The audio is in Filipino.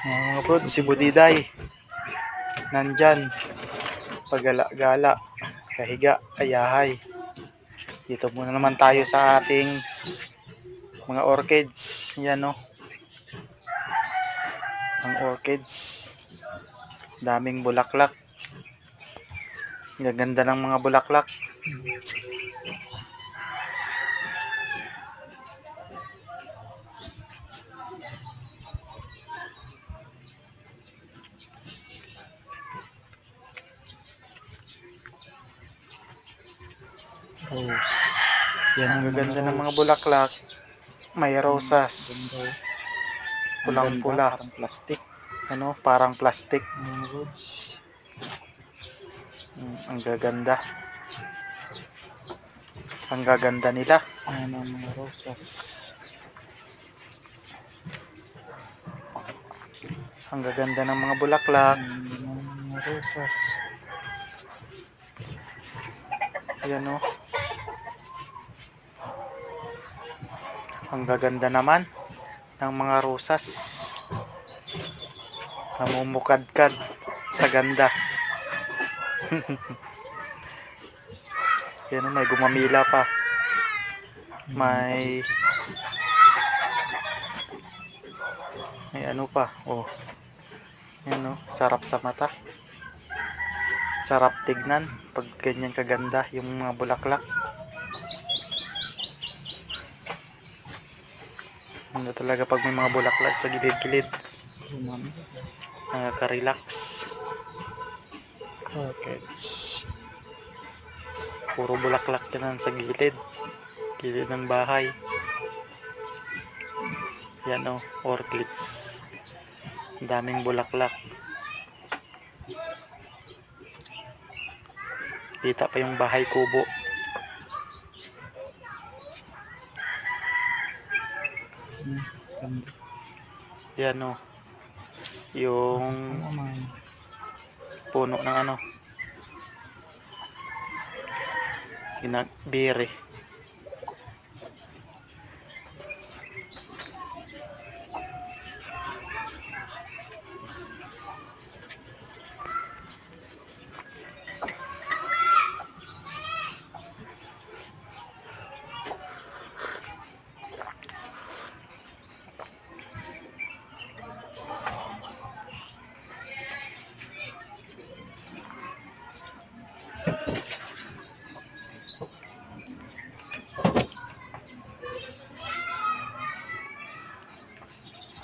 Mga bro, si Budiday. Nandyan. Pagala-gala. Kahiga. Ayahay. Dito muna naman tayo sa ating mga orchids. Yan no. Ang orchids. Daming bulaklak. Gaganda ng mga bulaklak. Rose. Yan ang gaganda ng mga bulaklak. May rosas. Pulang-pula. Parang plastic. Ano, parang plastic. Mm, ang gaganda. Ang gaganda nila. Ayan ang mga rosas. Ang gaganda ng mga bulaklak. Ayan ang mga rosas. Ayan o. Ang gaganda naman ng mga rosas. Namumukadkad sa ganda. Yan may gumamila pa. May may ano pa. Oh. Yan o, sarap sa mata. Sarap tignan pag ganyan kaganda yung mga bulaklak. Ano talaga pag may mga bulaklak sa gilid-gilid. Nakaka-relax. Orchids. Puro bulaklak yan sa gilid. Gilid ng bahay. Yan o, orchids. Daming bulaklak. Kita pa yung bahay kubo. Ganda. Yan o. Yung puno ng ano. Ginag bire.